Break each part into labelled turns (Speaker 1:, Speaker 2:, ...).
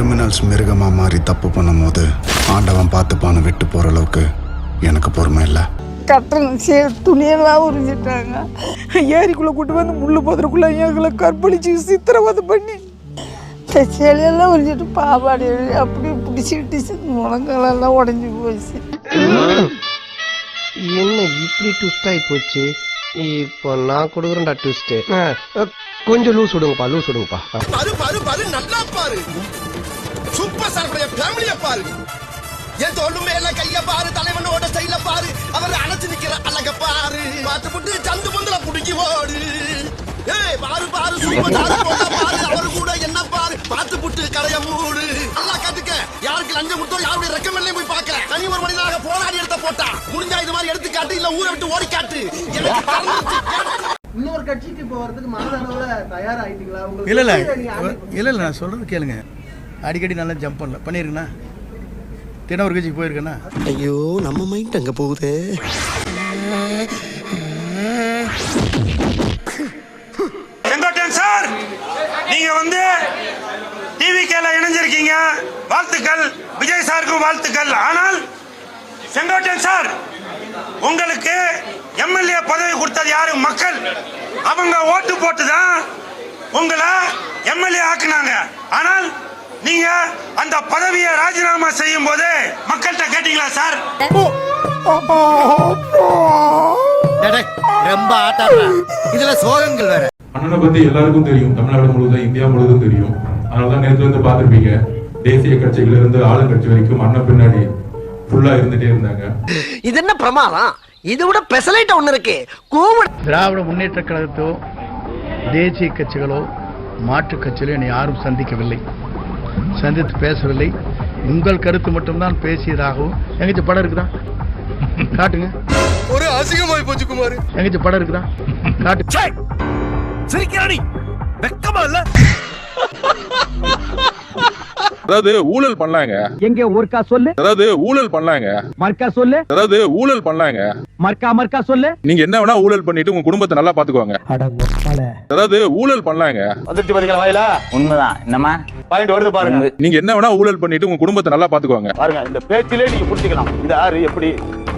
Speaker 1: Criminals மிருகமா மாறி தப்பு பண்ணும்போது ஆண்டவன் பார்த்துப்பான்னு விட்டு போற அளவுக்கு எனக்கு பொறுமை இல்லை.
Speaker 2: கட்டணம் சே துணியெல்லாம் உறிஞ்சிட்டாங்க. ஏரிக்குள்ளே கூட்டு வந்து முள்ளு போதுறக்குள்ளே எங்களை கற்பழிச்சு சித்திரவதை பண்ணி. இந்த சேலையெல்லாம் உறிஞ்சிட்டு பாவாடை அப்படி பிடிச்சிட்டு முழங்காலெல்லாம் உடஞ்சி போச்சு.
Speaker 3: என்ன இப்படி ட்விஸ்ட் ஆகி போச்சு? இப்போ நான் கொடுக்குறேன்டா ட்விஸ்ட் கொஞ்சம் லூஸ் விடுங்கப்பா லூஸ் விடுங்கப்பா.
Speaker 4: பாரு பாரு பாரு நல்லா பாரு. சூப்பர் ஸ்டார் ஃபேமிலிய பாரு. என் தோளுமே எல்லாம் கைய பாரு தலைவனோட ஸ்டைல பாரு. அவர் அணைச்சு நிக்கிற அழக பாரு. பார்த்து புட்டு சந்து பொந்துல புடுங்கி ஓடு. ஏய் பாரு பாரு சூப்பர் ஸ்டார் பாரு. அவர் கூட என்ன பாரு? பார்த்து புட்டு கடைய மூடு. நல்லா கத்துக்க. யாருக்கு லஞ்சம் கொடுத்தோ யாருடைய ரெக்கமெண்ட்லயும் போய் பாக்க தனி ஒரு மனிதனாக போராடி எடுத்த போட்டா. முடிஞ்சா இது மாதிரி எடுத்து காட்டு இல்ல ஊரை விட்டு ஓடி காட்டு எனக்கு
Speaker 5: இன்னொரு கட்சிக்கு போறதுக்கு மனதளவுல தயாராயிட்டீங்களா? உங்களுக்கு
Speaker 6: இல்லை இல்லை. இல்லை இல்லை நான் சொல்கிறது கேளுங்க. அடிக்கடி நல்லா ஜம்ப் பண்ணல. பண்ணியிருக்கேண்ணா தினம் ஒரு கட்சிக்கு போயிருக்கேண்ணா
Speaker 3: ஐயோ நம்ம மைண்ட் அங்க போகுது.
Speaker 7: செங்கோட்டையன் சார் நீங்க வந்து டிவிகேல இணைஞ்சிருக்கீங்க. வாழ்த்துக்கள். விஜய் சாருக்கும் வாழ்த்துக்கள். ஆனால் செங்கோட்டையன் சார் உங்களுக்கு எம்எல்ஏ பதவி கொடுத்தது யாரு? மக்கள். அவங்க ஓட்டு போட்டு தான் உங்களை எம்எல்ஏ ஆக்குனாங்க. ஆனால் நீங்க அந்த பதவியை ராஜினாமா செய்யும் போது மக்கள்கிட்ட கேட்டீங்களா சார்?
Speaker 3: ரொம்ப இதுல சோகங்கள் வேற.
Speaker 8: அண்ணனை பத்தி எல்லாருக்கும் தெரியும். தமிழ்நாடு முழுவதும் இந்தியா முழுவதும் தெரியும். அதனாலதான் நேற்று வந்து பார்த்திருப்பீங்க. தேசிய கட்சியில இருந்து ஆளுங்கட்சி வரைக்கும் அண்ணன் பின்னாடி ஃபுல்லா இருந்துட்டே இருந்தாங்க.
Speaker 3: இது என்ன பிரமாதம்? இது விட பெசலைட் ஒண்ணு இருக்கு. கூவிட
Speaker 6: திராவிட முன்னேற்ற கழகத்தோ தேசிய கட்சிகளோ மாற்றுக் கட்சிகளோ என்னை யாரும் சந்திக்கவில்லை. சந்தித்து பேசவில்லை. உங்கள் கருத்து மட்டும்தான் பேசியதாகவும் எங்கச்சு படம் இருக்குதா? காட்டுங்க.
Speaker 4: ஒரு அசிங்கமாய் போச்சு குமார்.
Speaker 6: எங்கச்சு படம் இருக்குதா? காட்டு.
Speaker 7: சிரிக்கிறானி. வெக்கமா இல்ல?
Speaker 8: அதாவது ஊழல் பண்ணாங்க.
Speaker 5: எங்க ஒருக்கா சொல்லு.
Speaker 8: அதாவது ஊழல் பண்ணாங்க.
Speaker 5: மர்க்கா சொல்லு.
Speaker 8: அதாவது ஊழல் பண்ணாங்க.
Speaker 5: மர்க்கா மர்க்கா சொல்லு.
Speaker 8: நீங்க என்ன வேணா ஊழல் பண்ணிட்டு உங்க குடும்பத்தை நல்லா பாத்துக்குவாங்க அதாவது ஊழல் பண்ணாங்க.
Speaker 7: வந்துட்டு பாத்தீங்களா வாயிலா?
Speaker 9: உண்மைதான். என்னம்மா?
Speaker 7: பாயிண்ட் வருது பாருங்க.
Speaker 8: நீங்க என்ன வேணா ஊழல் பண்ணிட்டு உங்க குடும்பத்தை நல்லா பாத்துக்குவாங்க
Speaker 9: பாருங்க இந்த பேச்சிலே நீங்க புரிஞ்சுக்கலாம். இந்த யாரு எப்படி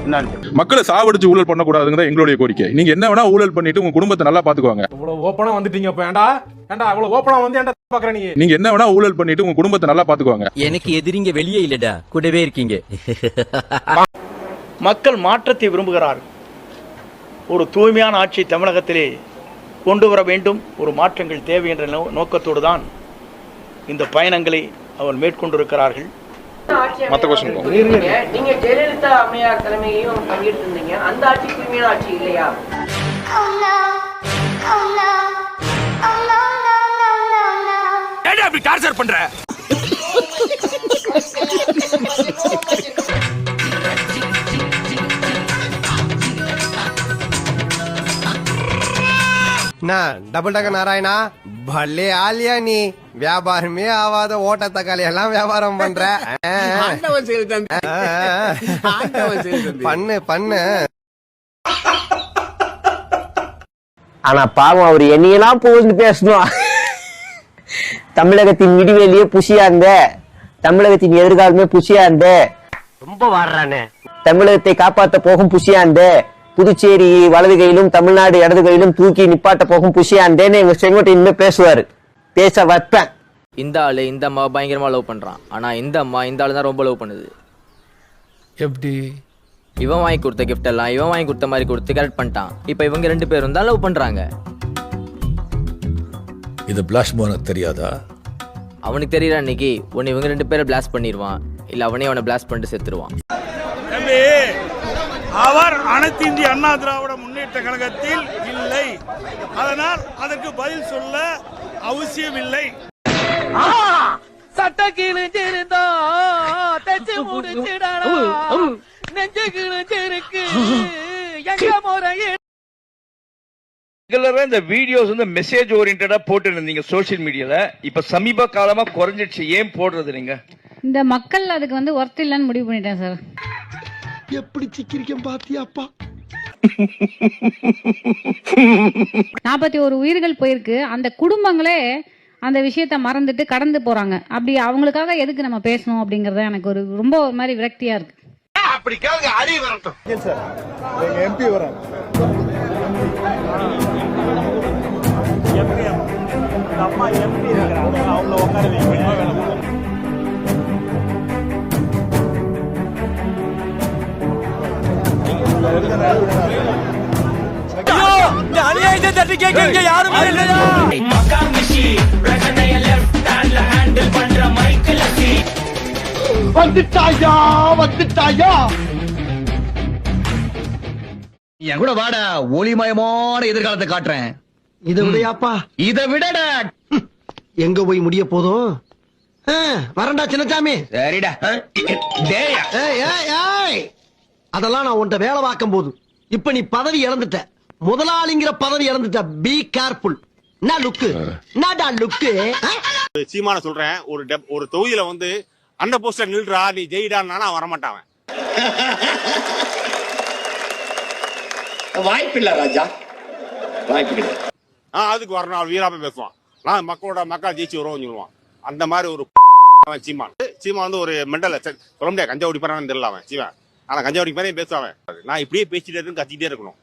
Speaker 9: என்னன்னு
Speaker 8: மக்களை சாவடிச்சு ஊழல் பண்ணக்கூடாதுங்கிறத எங்களுடைய கோரிக்கை. நீங்க என்ன வேணா ஊழல் பண்ணிட்டு உங்க குடும்பத்தை நல்லா பாத்துக்குவாங்க
Speaker 10: இவ்வளவு ஓப்பனா வந்துட்டீங்க இப்ப ஏண்டா ஏண்டா இவ்வளவு ஓப்பனா வந்து
Speaker 8: நீங்க என்ன வேணா ஊழல் பண்ணிட்டு உங்க குடும்பத்தை நல்லா பாத்துக்குவாங்க
Speaker 9: எனக்கு எதிரிங்க வெளியே இல்லடா. கூடவே இருக்கீங்க.
Speaker 7: மக்கள் மாற்றத்தை விரும்புகிறார்கள். ஒரு தூய்மையான ஆட்சி தமிழகத்திலே கொண்டு வர வேண்டும். ஒரு மாற்றங்கள் தேவை என்ற நோ- நோக்கத்தோடு தான் இந்த பயணங்களை அவர் மேற்கொண்டிருக்கிறார்கள்.
Speaker 10: மத்த கொஸ்டின்
Speaker 2: நீங்க ஜெயலலிதா அம்மையார் தலைமையையும் பங்கேற்றிருந்தீங்க. அந்த ஆட்சி தூய்மையான ஆட்சி இல்லையா?
Speaker 7: அப்படி டார்ச்சர் பண்ற?
Speaker 3: நான் டபுள் டக்க நாராயணா பல்லே ஆலியா நீ. வியாபாரமே ஆவாத ஓட்ட தக்காளி எல்லாம் வியாபாரம் பண்ற. பண்ணு பண்ணு.
Speaker 9: ஆனா பாவம் அவர் என்னையெல்லாம் புகழ்ந்து பேசணும். தமிழகத்தின் விடிவெளியே புஷியா இருந்த தமிழகத்தின் எதிர்காலமே புஷியா இருந்த
Speaker 3: ரொம்ப வாடுறானே.
Speaker 9: தமிழகத்தை காப்பாத்த போகும் புஷியா இருந்த புதுச்சேரி வலது கையிலும் தமிழ்நாடு இடது கையிலும் தூக்கி நிப்பாட்ட போகும் புஷியா இருந்தேன்னு எங்க செங்கோட்டை இனிமே பேசுவாரு. பேச வைப்பேன்.
Speaker 11: இந்த ஆளு இந்த அம்மா பயங்கரமா லவ் பண்றான். ஆனா இந்த அம்மா இந்த ஆளு தான் ரொம்ப லவ் பண்ணுது.
Speaker 6: எப்படி?
Speaker 11: இவன் வாங்கி கொடுத்த gift எல்லாம் இவன் வாங்கி கொடுத்த மாதிரி கொடுத்து கரெக்ட் பண்ணிட்டான். இப்போ இவங்க ரெண்டு பேரும் தான் லவ் பண்றாங்க.
Speaker 10: இது பிளாஷ் போனக்கு தெரியாதா?
Speaker 11: அவனுக்கு தெரியல அன்னைக்கு ஒன்னு இவங்க ரெண்டு பேரை பிளாஸ்ட் பண்ணிடுவான் இல்ல அவனே அவனை பிளாஸ்ட் பண்ணிட்டு செத்துருவான்.
Speaker 7: தம்பி அவர் அனைத்து இந்திய அண்ணா திராவிட முன்னேற்ற கழகத்தில் இல்லை. அதனால் அதற்கு பதில் சொல்ல அவசியம் இல்லை
Speaker 2: சட்ட கிழிஞ்சிருந்தா
Speaker 7: ரெகுலரா இந்த வீடியோஸ் வந்து மெசேஜ் ஓரியன்டா போட்டு இருந்தீங்க சோஷியல் மீடியால இப்ப சமீப காலமா குறைஞ்சிடுச்சு. ஏன் போடுறது நீங்க?
Speaker 2: இந்த மக்கள் அதுக்கு வந்து ஒர்த் இல்லைன்னு முடிவு பண்ணிட்டேன் சார்
Speaker 3: எப்படி சிக்கிரிக்கம் பாத்தியாப்பா
Speaker 2: நாற்பத்தி ஒரு உயிர்கள் போயிருக்கு. அந்த குடும்பங்களே
Speaker 12: அந்த விஷயத்த மறந்துட்டு கடந்து போறாங்க. அப்படி அவங்களுக்காக எதுக்கு நம்ம பேசணும் அப்படிங்கறது எனக்கு ஒரு ரொம்ப ஒரு மாதிரி விரக்தியா இருக்கு.
Speaker 4: அப்படி கேளுங்க அறிவு வரட்டும்.
Speaker 13: எங்க எம்பி வரேன்
Speaker 6: அம்மா எம்பி இருக்கிறாங்க அவங்கள உட்கார வைக்க
Speaker 4: வந்துட்டாயா வந்துட்டாயா
Speaker 14: என் கூட வாடா ஒளிமயமான எதிர்காலத்தை காட்டுறேன்.
Speaker 4: இதை விடையாப்பா.
Speaker 14: இதை விடடா.
Speaker 4: எங்க போய் முடிய போதும்? ஆ, வரேன்டா சின்னசாமி
Speaker 14: சரிடா. டேய்.
Speaker 4: ஏய், ஏய், ஏய். அதெல்லாம் நான் உன்கிட்ட வேலை பார்க்கும் போது இப்ப நீ பதவி இழந்துட்ட. முதலாளிங்கிற பதவி இழந்துட்ட. பி கேர்ஃபுல் என்ன லுக்கு என்னடா லுக்கு
Speaker 15: சீமான சொல்றேன். ஒரு டெப்- ஒரு தொகுதியில வந்து அந்த போஸ்டர் நில்றா நீ ஜெயிடான்னா நான் வரமாட்டான்
Speaker 14: வாய்ப்பில்ல ராஜா. வாய்ப்பில்லை.
Speaker 15: ஆ அதுக்கு வரணும் அவன் வீராப்ப பேசுவான். நான் மக்களோட மக்கள் ஜெயிச்சு வருவோம் சொல்லுவான். அந்த மாதிரி ஒரு அவன் சீமான். சீமான் வந்து ஒரு மெண்டல் சொல்ல முடியாது. கஞ்சா குடிப்பானு தெரியல அவன் சீவன் ஆனா கஞ்சா குடிப்பானே பேசுவான். நான் இப்படியே பேசிட்டே இருந்து கத்திட்டே இருக்கணும்.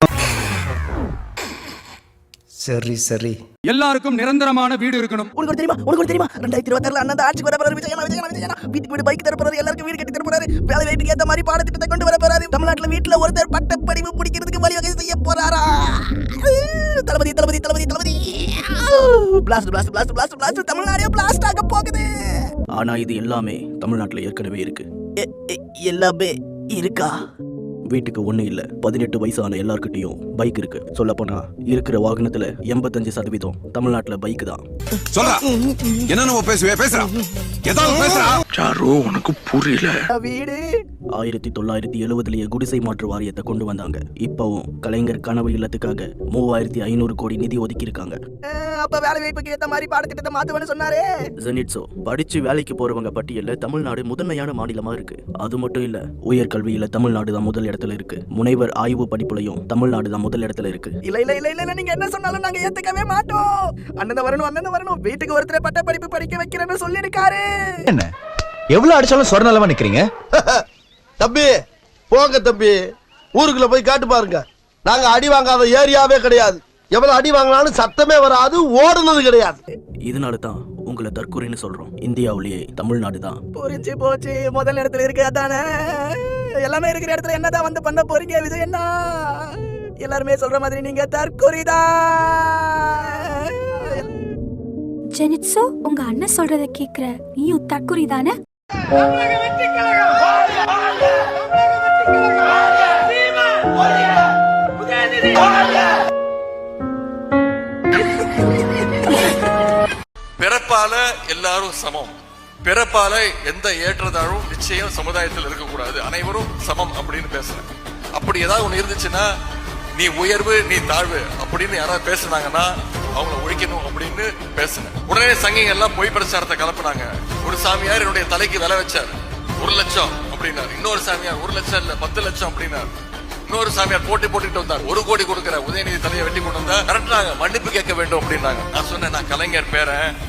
Speaker 3: சரி சரி.
Speaker 15: எல்லாருக்கும் நிரந்தரமான வீடு இருக்கணும்.
Speaker 16: உனக்கு தெரியுமா? உனக்கு தெரியுமா? ரெண்டாயிரத்தி இருபத்தாறுல அண்ணன் ஆட்சிக்கு வர போறாரு விஜயனா விஜயனா விஜயனா வீட்டுக்கு வீடு பைக் தர போறாரு எல்லாருக்கும் வீடு கட்டி தர போறாரு வேலை வாய்ப்புக்கு ஏத்த மாதிரி பாடத்திட்டத்தை கொண்டு வர தமிழ்நாட்டுல வீட்டுல ஒருத்தர் பட்ட படிப்பு பிடிக்கிறதுக்கு வழிவகை செய்ய போறாரா? Thalapathy Thalapathy Thalapathy Thalapathy. Blast blast blast blast blast தமிழ்நாடே பிளாஸ்ட் ஆக போகுது.
Speaker 6: ஆனா இது எல்லாமே தமிழ்நாட்டுல ஏற்கனவே இருக்கு.
Speaker 16: எல்லாமே இருக்கா?
Speaker 6: வீட்டுக்கு ஒண்ணு இல்ல. பதினெட்டு வயசான எல்லார்கிட்டயும் பைக் இருக்கு. சொல்ல போனா இருக்கிற வாகனத்துல எண்பத்தஞ்சு சதவீதம் தமிழ்நாட்டுல பைக் தான்.
Speaker 17: சொல்றா. என்ன பேசுவே? பேசுறா. ஏதாவது பேசுறா.
Speaker 18: சாரு உனக்கு புரியல.
Speaker 16: வீடு.
Speaker 6: ஆயிரத்தி தொள்ளாயிரத்தி எழுவதுலயே குடிசை மாற்று வாரியத்தை கொண்டு வந்தாங்க. இப்பவும் கலைஞர் கனவு இல்லத்துக்காக மூவாயிரத்தி ஐநூறு கோடி நிதி ஒதுக்கி இருக்காங்க
Speaker 16: அப்ப வேலை வாய்ப்புக்கு ஏத்த மாதிரி பாடத்திட்டத்தை மாத்துவேன்னு சொன்னாரே.
Speaker 6: ஜெனிட்ஸோ படிச்சு வேலைக்கு போறவங்க பட்டியல்ல தமிழ்நாடு முதன்மையான மாநிலமா இருக்கு. அது மட்டும் இல்ல உயர்கல்வியில தமிழ்நாடு தான் முதல் இடத்துல இருக்கு. முனைவர் ஆய்வு படிப்புலையும் தமிழ்நாடு தான் முதல் இடத்துல இருக்கு.
Speaker 16: இல்ல இல்ல இல்ல இல்ல நீங்க என்ன சொன்னாலும் நாங்க ஏத்துக்கவே மாட்டோம். அண்ணன் வரணும் அண்ணன் வரணும். வீட்டுக்கு ஒருத்தர் பட்ட படிப்பு படிக்க வைக்கிறேன்னு சொல்லிருக்காரு
Speaker 14: என்ன? எவ்வளவு அடிச்சாலும் சொரணலமா நிக்கிறீங்க?
Speaker 4: தம்பி போங்க தம்பி. ஊருக்குள்ள போய் காட்டு பாருங்க. நாங்க அடி வாங்காத ஏரியாவே கிடையாது. எவ்வளவு அடி வாங்கினாலும் சத்தமே வராது ஓடுனது கிடையாது.
Speaker 6: இதனால தான் உங்களை தற்கொலைன்னு சொல்றோம். இந்தியாவிலேயே தமிழ்நாடு தான்.
Speaker 16: புரிஞ்சு போச்சு. முதல் இடத்துல இருக்கு அதானே? எல்லாமே இருக்கிற இடத்துல என்னதான் வந்து பண்ண போறீங்க விஜய் என்ன எல்லாருமே சொல்ற மாதிரி நீங்க தற்கொலைதான்
Speaker 12: ஜெனிட்ஸோ உங்க அண்ணன் சொல்றத கேக்குற நீயும் தற்குறி தானே?
Speaker 15: எல்லாரும் சமம். பிறப்பால எந்த ஏற்றத்தாழ்வும் நிச்சயம் சமுதாயத்தில் இருக்கக்கூடாது. அனைவரும் சமம் அப்படின்னு பேசுறேன். அப்படி ஏதாவது ஒன்று இருந்துச்சுன்னா நீ உயர்வு நீ தாழ்வு அப்படின்னு யாராவது பேசுனாங்கன்னா அவங்கள ஒழிக்கணும் அப்படின்னு பேசுனேன் உடனே சங்கிங்க எல்லாம் பொய் பிரச்சாரத்தை கலப்புனாங்க. ஒரு சாமியார் என்னுடைய தலைக்கு விலை வச்சார். ஒரு லட்சம் அப்படின்னாரு. இன்னொரு சாமியார் ஒரு லட்சம் இல்ல பத்து லட்சம் அப்படின்னாரு. இன்னொரு சாமியார் போட்டி போட்டுட்டு வந்தார். ஒரு கோடி கொடுக்கிற உதயநிதி தலையை வெட்டி கொண்டு வந்தா கரெக்டாக மன்னிப்பு கேட்க வேண்டும் அப்படின்னாங்க. நான் சொன்னேன் நான் கலைஞர் பேரன்.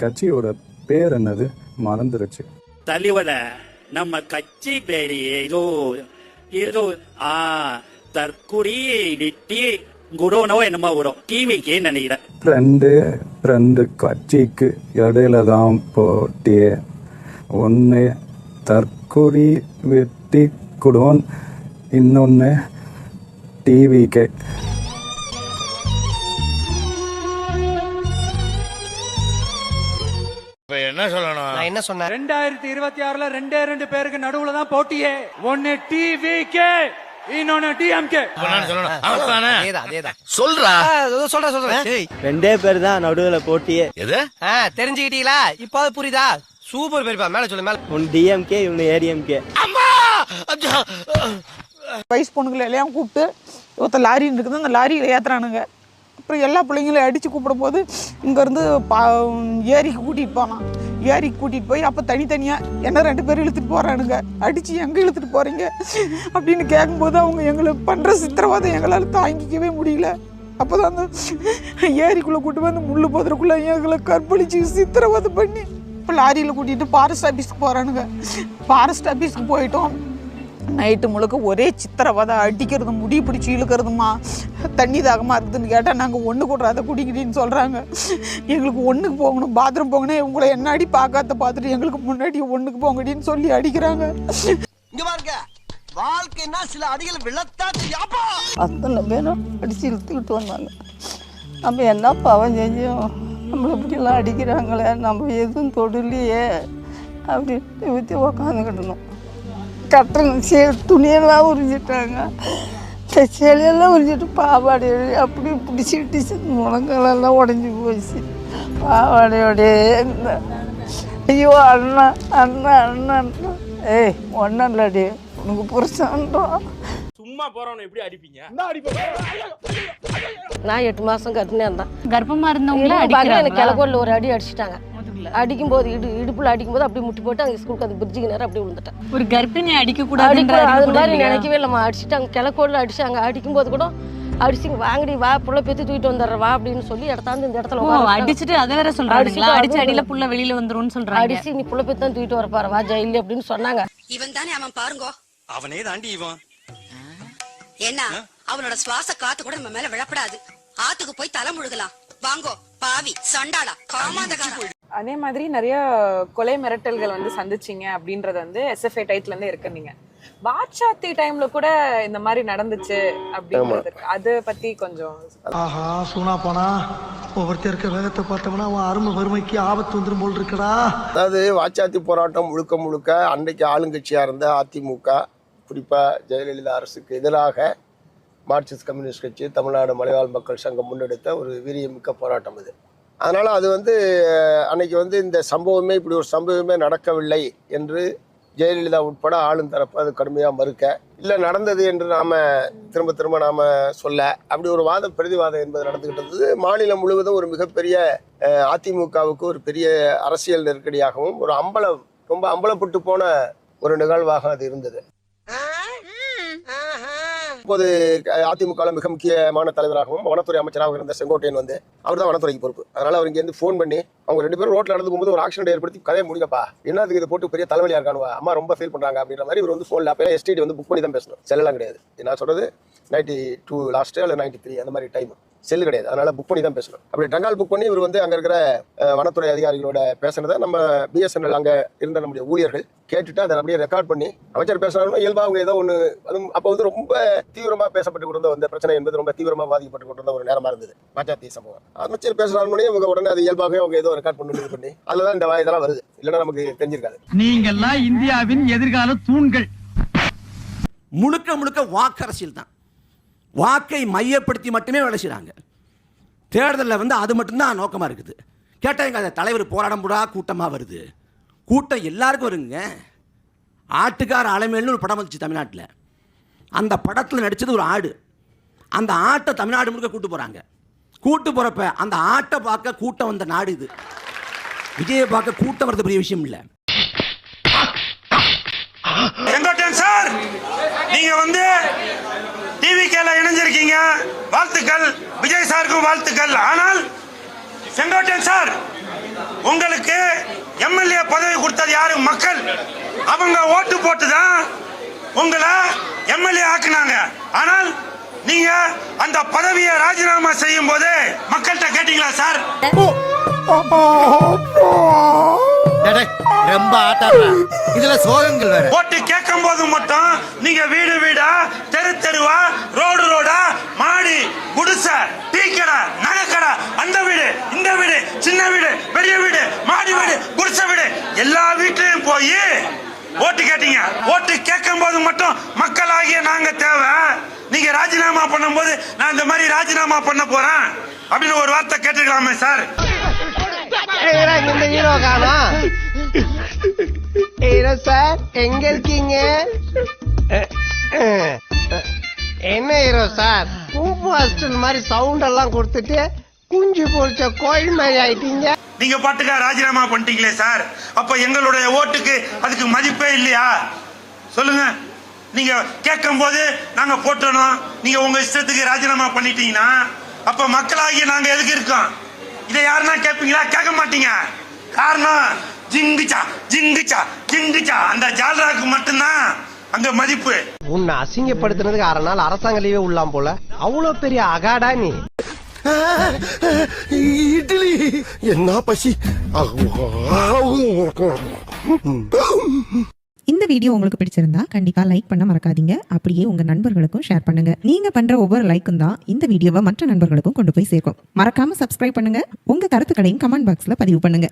Speaker 17: கட்சியோட பேர் என்னது? மறந்துருச்சு.
Speaker 6: தலைவர நம்ம கட்சி பேரு ஏதோ ஏதோ ஆ தற்குறி நிட்டி குடோனோ என்னமோ வரும். டிவிக்கு நினைக்கிறேன்.
Speaker 17: ரெண்டு ரெண்டு கட்சிக்கு இடையில தான் போட்டியே ஒன்று தற்கொலை வெட்டி குடோன் இன்னொன்று டிவிக்கு.
Speaker 18: என்ன சொல்லணும்?
Speaker 3: நான் என்ன சொன்னேன்?
Speaker 13: ரெண்டாயிரத்தி இருபத்தி ஆறுல ரெண்டே ரெண்டு பேருக்கு நடுவுல தான் போட்டியே. ஒன்னு டிவி கே
Speaker 7: இன்னொன்னு டிஎம்கே
Speaker 3: அதேதான்
Speaker 19: சொல்றா.
Speaker 3: சொல்றேன் சொல்றேன்.
Speaker 20: ரெண்டே பேர் தான் நடுவுல போட்டியே.
Speaker 19: எது?
Speaker 3: தெரிஞ்சுக்கிட்டீங்களா? இப்போ புரியுதா? சூப்பர் பெரியப்பா மேல சொல்லு மேல.
Speaker 20: ஒன்னு டிஎம்கே இவனு ஏடிஎம்கே
Speaker 17: வயசு பொண்ணுங்களை எல்லாம் கூப்பிட்டு ஒருத்த லாரின்னு இருக்குது அந்த லாரியில் ஏற்றுறானுங்க அப்புறம் எல்லா பிள்ளைங்களையும் அடித்து கூப்பிடும் போது இங்கேருந்து பா ஏரிக்கு கூட்டிகிட்டு போனான். ஏரிக்கு கூட்டிகிட்டு போய் அப்போ தனித்தனியாக என்ன ரெண்டு பேரும் இழுத்துட்டு போகிறானுங்க அடித்து எங்கே இழுத்துட்டு போகிறீங்க அப்படின்னு கேட்கும்போது அவங்க எங்களுக்கு பண்ணுற சித்திரவாதம் எங்களால் தாங்கிக்கவே முடியல. அப்போ தான் அந்த ஏரிக்குள்ளே கூட்டு வந்து முள்ளு போதுறக்குள்ளே எங்களை கற்பழிச்சு சித்திரவதை பண்ணி இப்போ லாரியில் கூட்டிகிட்டு ஃபாரஸ்ட் ஆஃபீஸ்க்கு போகிறானுங்க ஃபாரஸ்ட் ஆஃபீஸ்க்கு போயிட்டோம். நைட்டு முழுக்க ஒரே சித்திரவதை அடிக்கிறது முடி பிடிச்சி இழுக்கிறதுமா? தண்ணி தாகமாக இருக்குதுன்னு கேட்டால் நாங்கள் ஒன்று கூடுறாத குடிக்கிறீன்னு சொல்கிறாங்க எங்களுக்கு ஒன்றுக்கு போகணும் பாத்ரூம் போகணும் உங்களை என்ன அடி பார்க்காத பார்த்துட்டு எங்களுக்கு முன்னாடி ஒன்றுக்கு போங்கடின்னு சொல்லி அடிக்கிறாங்க.
Speaker 19: இங்க பாருங்க வாழ்க்கைன்னா சில அடிகள் தெரியாப்பா
Speaker 17: அத்தனை பேரும் அடித்து இழுத்துக்கிட்டு வந்தாங்க. நம்ம என்ன பாவம் செஞ்சோம்? நம்மளை இப்படிலாம் அடிக்கிறாங்களே நம்ம எதுவும் தொடலையே அப்படின்ட்டு ஊற்றி உக்காந்துக்கிட்டணும் கட்டணம் சே துணியெல்லாம் உறிஞ்சிட்டாங்க. இந்த சேலையெல்லாம் உறிஞ்சிட்டு பாவாடை அப்படி பிடிச்சிட்டு முழங்காலெல்லாம் உடஞ்சி போச்சு. பாவாடையோடே ஐயோ அண்ணா அண்ணா அண்ணா அண்ணா. ஏய் ஒன்றும் இல்லடி உனக்கு புருஷன்றோம்
Speaker 7: சும்மா போறவனை எப்படி அடிப்பீங்க?
Speaker 21: நான் எட்டு மாசம் கர்ப்பிணியா இருந்தேன்
Speaker 22: கர்ப்பமா இருந்தவங்கள
Speaker 21: எனக்கு கிழக்கோல்ல ஒரு அடி அடிச்சிட்டாங்க. அடிக்கும்போது இடு இடுப்புல அடிக்கும்போது அப்படியே முட்டி போட்டு அங்கே ஸ்கூலுக்கு அந்த பிரிட்ஜுக்கு நேரம் அப்படியே விழுந்துட்டேன்.
Speaker 22: ஒரு கர்ப்பிணி அடிக்க
Speaker 21: அடிக்க அது மாதிரி நினைக்கவே இல்லைம்மா அடிச்சுட்டாங்க கிழக்கோல்ல அடிச்சாங்க அடிக்கும்போது கூட அடிச்சு வாங்கடி வா புள்ள பெத்து தூக்கிட்டு வந்துடுற வா அப்படின்னு சொல்லி இடத்தாந்து இந்த இடத்துல.
Speaker 22: அடிச்சிட்டு அதை வேற
Speaker 21: அடிச்சிட்டு
Speaker 22: அடிச்சு அடியில புள்ள வெளியில வந்துரும்னு சொல்றாங்க.
Speaker 21: அடிச்சு நீ புள்ள பெத்து தான் தூக்கிட்டு வர பாரு வா ஜெயிலு அப்படின்னு சொன்னாங்க.
Speaker 19: இவன் தானே அவன் பாருங்க.
Speaker 23: அவனே தாண்டி இவன்.
Speaker 19: என்ன அவனோட சுவாச காத்து கூட நம்ம மேல விழப்படாது. ஆத்துக்கு போய் தலை முழுகலாம். வாங்கோ பாவி சண்டாளா காமாந்தகாரா.
Speaker 13: அதே மாதிரி நிறைய கொலை மிரட்டல்கள் வந்து சந்திச்சீங்க அப்படின்றது வந்து எஸ்எஃப்ஐ டைத்துல இருந்தே இருக்கு நீங்க. வாட்சாத்தி டைம்ல கூட இந்த மாதிரி நடந்துச்சு அப்படின்றது. அதை பத்தி கொஞ்சம்
Speaker 20: ஆஹா சூனா போனா ஒவ்வொருத்தர் இருக்க வேகத்தை பார்த்தோம்னா அவன் அருமை வறுமைக்கு ஆபத்து வந்துடும் போல் இருக்கடா.
Speaker 19: அதாவது வாச்சாத்தி போராட்டம் முழுக்க முழுக்க அன்றைக்கு ஆளுங்கட்சியாக இருந்த அதிமுக குறிப்பாக ஜெயலலிதா அரசுக்கு எதிராக மார்க்சிஸ்ட் கம்யூனிஸ்ட் கட்சி தமிழ்நாடு மலைவாழ் மக்கள் சங்கம் முன்னெடுத்த ஒரு வீரியமிக்க போராட்டம் இது அதனால் அது வந்து அன்னைக்கு வந்து இந்த சம்பவமே இப்படி ஒரு சம்பவமே நடக்கவில்லை என்று ஜெயலலிதா உட்பட ஆளும் தரப்பு அது கடுமையாக மறுக்க இல்லை நடந்தது என்று நாம் திரும்ப திரும்ப நாம் சொல்ல அப்படி ஒரு வாத பிரதிவாதம் என்பது நடந்துக்கிட்டு இருந்தது. மாநிலம் முழுவதும் ஒரு மிகப்பெரிய அதிமுகவுக்கு ஒரு பெரிய அரசியல் நெருக்கடியாகவும் ஒரு அம்பலம் ரொம்ப அம்பலப்பட்டு போன ஒரு நிகழ்வாக அது இருந்தது. இப்போது அதிமுக மிக முக்கியமான தலைவராகவும் வனத்துறை அமைச்சராகவும் இருந்த செங்கோட்டையன் வந்து அவர் தான் வனத்துறைக்கு பொறுப்பு. அதனால அவர் இங்கேருந்து ஃபோன் பண்ணி அவங்க ரெண்டு பேரும் ரோட்ல நடந்து போகும்போது ஒரு ஆக்சிடென்ட் ஏற்படுத்தி கதையை முடிங்கப்பா. என்னதுக்கு இது போட்டு பெரிய தலைவலியா இருக்கானுவா? அம்மா ரொம்ப ஃபீல் பண்றாங்க அப்படின்ற மாதிரி இவர் வந்து ஃபோன்ல அப்போ எஸ்டிடி வந்து புக் பண்ணி தான் பேசணும்? செல்லலாம் கிடையாது. நான் சொல்றது நைன்டி டூ லாஸ்ட் இல்லை நைன்டி த்ரீ அந்த மாதிரி டைம் செல்லு கிடையாது. அதனால புக் பண்ணி தான் பேசணும். அப்படி டங்கால் புக் பண்ணி இவர் வந்து அங்க இருக்கிற வனத்துறை அதிகாரிகளோட பேசுனதை நம்ம பிஎஸ்என்எல் அங்க இருந்த நம்முடைய ஊழியர்கள் கேட்டுட்டு அதை அப்படியே ரெக்கார்ட் பண்ணி அமைச்சர் பேசுறாங்க இயல்பா அவங்க ஏதோ ஒன்று அதுவும் அப்போ வந்து ரொம்ப தீவிரமா பேசப்பட்டு கொண்டு வந்த பிரச்சனை என்பது ரொம்ப தீவிரமா பாதிக்கப்பட்டு கொண்டு வந்த ஒரு நேரமா இருந்தது. பாஜாத்தி சம்பவம். அமைச்சர் பேசுறாங்க இவங்க உடனே அது இயல்பாகவே அவங்க ஏதோ ரெக்கார்ட் பண்ணி பண்ணி அதுல தான் இந்த இதெல்லாம் வருது. இல்லைன்னா நமக்கு தெரிஞ்சிருக்காது.
Speaker 20: நீங்கெல்லாம் இந்தியாவின் எதிர்கால தூண்கள்.
Speaker 19: முழுக்க முழுக்க வாக்கரசியல் தான். வாக்கை மையப்படுத்தி மட்டுமே வேலை செய்கிறாங்க தேர்தலில் வந்து அது மட்டும்தான் நோக்கமாக இருக்குது. கேட்டால் எங்கள் தலைவர் போராடம் புடா கூட்டமாக வருது. கூட்டம் எல்லாருக்கும் வருங்க. ஆட்டுக்கார அலைமேல்னு ஒரு படம் வந்துச்சு தமிழ்நாட்டில். அந்த படத்தில் நடித்தது ஒரு ஆடு. அந்த ஆட்டை தமிழ்நாடு முழுக்க கூட்டு போகிறாங்க கூட்டு போகிறப்ப அந்த ஆட்டை பார்க்க கூட்டம் வந்த நாடு இது. விஜயை பார்க்க கூட்டம் வரது பெரிய விஷயம் இல்லை.
Speaker 7: செங்கோட்டையன் சார்? நீங்க வந்து டிவிகேல இணைஞ்சிருக்கீங்க. வாழ்த்துக்கள். விஜய் சாருக்கும் வாழ்த்துக்கள். ஆனால் செங்கோட்டையன் சார் உங்களுக்கு எம்எல்ஏ பதவி கொடுத்தது யாரு? மக்கள். அவங்க ஓட்டு போட்டு தான் உங்களை எம்எல்ஏ ஆக்குனாங்க. ஆனால் நீங்க அந்த பதவியை ராஜினாமா செய்யும் போது மக்கள்கிட்ட கேட்டீங்களா சார்?
Speaker 3: ரொம்ப ஆட்டாடுற இதுல சோகங்கள் வேற.
Speaker 7: ஓட்டு கேட்கும் போது மட்டும் நீங்க வீடு வீடா தெரு தெருவா ரோடு ரோடா மாடி குடிசை டீ கடை நகைக்கடை அந்த வீடு இந்த வீடு சின்ன வீடு பெரிய வீடு மாடி வீடு குடிசை வீடு எல்லா வீட்லயும் போய் ஓட்டு கேட்டீங்க. ஓட்டு கேட்கும் போது மட்டும் மக்களாகிய நாங்க தேவை. நீங்க ராஜினாமா பண்ணும்போது நான் இந்த மாதிரி ராஜினாமா பண்ண போறேன் அப்படின்னு ஒரு வார்த்தை கேட்டுக்கலாமே சார்.
Speaker 3: இந்த ஹீரோ காணோம். ஹீரோ சார் எங்க இருக்கீங்க என்ன ஹீரோ சார் கும்பு ஹாஸ்டல் மாதிரி சவுண்ட் எல்லாம் கொடுத்துட்டு குஞ்சு பொறிச்ச கோழி மாதிரி ஆயிட்டீங்க.
Speaker 7: நீங்க பாட்டுக்கா ராஜினாமா பண்ணிட்டீங்களே சார் அப்ப எங்களுடைய ஓட்டுக்கு அதுக்கு மதிப்பே இல்லையா? சொல்லுங்க. நீங்க கேட்கும் போது நாங்க போட்டணும். நீங்க உங்க இஷ்டத்துக்கு ராஜினாமா பண்ணிட்டீங்கன்னா அப்ப மக்களாகிய நாங்க எதுக்கு இருக்கோம்? இதை யாருன்னா கேட்பீங்களா? கேட்க மாட்டீங்க. காரணம் ஜிங்குச்சா ஜிங்குச்சா ஜிங்குச்சா. அந்த ஜால்ராக்கு மட்டும்தான் அங்க மதிப்பு.
Speaker 3: உன்னை அசிங்கப்படுத்தினதுக்கு அரை நாள் அரசாங்க லீவே உள்ளாம் போல. அவ்வளவு பெரிய அகாடா நீ.
Speaker 19: இட்லி. என்ன பசி?
Speaker 24: இந்த வீடியோ உங்களுக்கு பிடிச்சிருந்தா கண்டிப்பா லைக் பண்ண மறக்காதீங்க. அப்படியே உங்க நண்பர்களுக்கும் ஷேர் பண்ணுங்க. நீங்க பண்ற ஒவ்வொரு லைக்கும் தான் இந்த வீடியோவை மற்ற நண்பர்களுக்கும் கொண்டு போய் சேர்க்கும். மறக்காம சப்ஸ்கிரைப் பண்ணுங்க. உங்க கருத்துக்களையும் கமெண்ட் பாக்ஸ்ல பதிவு பண்ணுங்க.